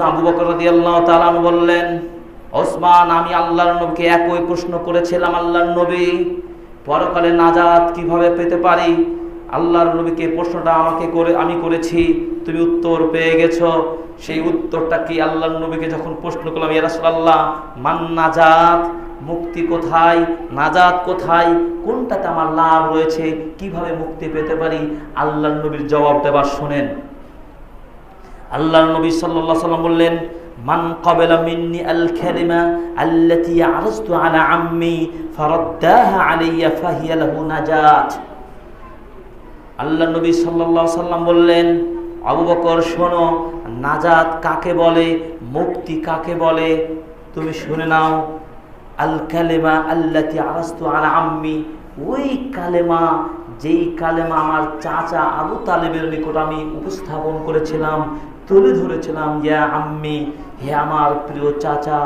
আবু বকর রাদিয়াল্লাহু তাআলা বললেন, ওসমান, আমি আল্লাহর নবীকে একই প্রশ্ন করেছিলাম, আল্লাহর নবী। পরকালে নাজাত কীভাবে পেতে পারি? আল্লাহর নবীকে প্রশ্নটা আমাকে করে, আমি করেছি। তুমি উত্তর পেয়ে গেছো। সেই উত্তরটা কি আল্লাহর নবীকে যখন প্রশ্ন করলাম, ইয়া রাসূলুল্লাহ, মান নাজাত? মুক্তি কোথায়? নাজাত কোথায়? কোনটাতে আমার লাভ রয়েছে? কীভাবে মুক্তি পেতে পারি? আল্লাহর নবীর জবাব দেবার শোনেন আল্লাহর নবী সাল্লাল্লাহু সাল্লাম বললেন, মান ক্বাবালা মিন্নি আল কালিমা আল্লাতী আরজতু আলা আম্মি ফারাদ্দাহা আলাইয়া ফাহিয়া লাহু নাজাত। আল্লাহ নবী সাল্লাল্লাহু সাল্লাম বললেন, আবু বকর, শোনো, নাজাত কাকে বলে, মুক্তি কাকে বলে? তুমি শুনে নাও আল কালেমা আল্লাতি আরাস্তু আলা আম্মি, ওই কালেমা যেই কালেমা আমার চাচা আবু তালেবের নিকট আমি উপস্থাপন করেছিলাম, তুলে ধরেছিলাম, ইয়া আম্মি, হে আমার প্রিয় চাচা,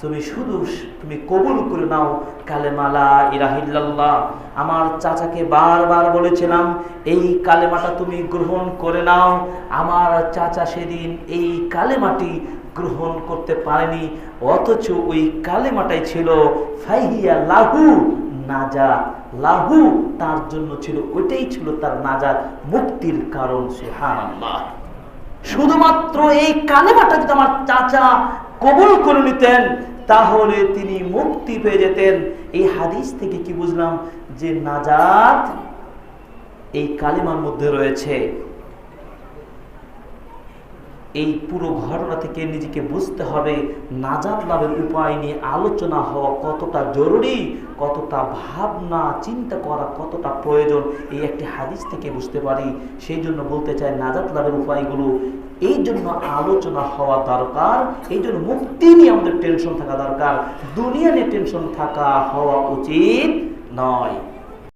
তুমি শুধু, তুমি কবুল করে নাও কালেমালা ইরাহিল্লাল্লাহ আমার চাচাকে বারবার বলেছিলাম, এই কালেমাটা তুমি গ্রহণ করে নাও। আমার চাচা সেদিন এই কালেমাটি গ্রহণ করতে পারেনি, অথচ ওই কালেমাটাই ছিল ফাইহিয়া লাহু নাজাত। লাহু তার জন্য ছিল, ওইটাই ছিল তার নাজাত, মুক্তির কারণ, সুবহানাল্লাহ। শুধুমাত্র এই কালেমাটা যদি আমার চাচা কবুল করে নিতেন, তাহলে তিনি মুক্তি পেয়ে যেতেন। এই হাদিস থেকে কি বুঝলাম যে নাজাত এই কালিমার মধ্যে রয়েছে এই পুরো ঘটনা থেকে নিজেকে বুঝতে হবে, নাজাত লাভের উপায় নিয়ে আলোচনা হওয়া কতটা জরুরি, কতটা ভাবনা, চিন্তা করা কতটা প্রয়োজন, এই একটি হাদিস থেকে বুঝতে পারি। সেই জন্য বলতে চাই, নাজাত লাভের উপায়গুলো, এই জন্য আলোচনা হওয়া দরকার, এই জন্য মুক্তি নিয়ে আমাদের টেনশন থাকা দরকার। দুনিয়া নিয়ে টেনশন থাকা হওয়া উচিত নয়।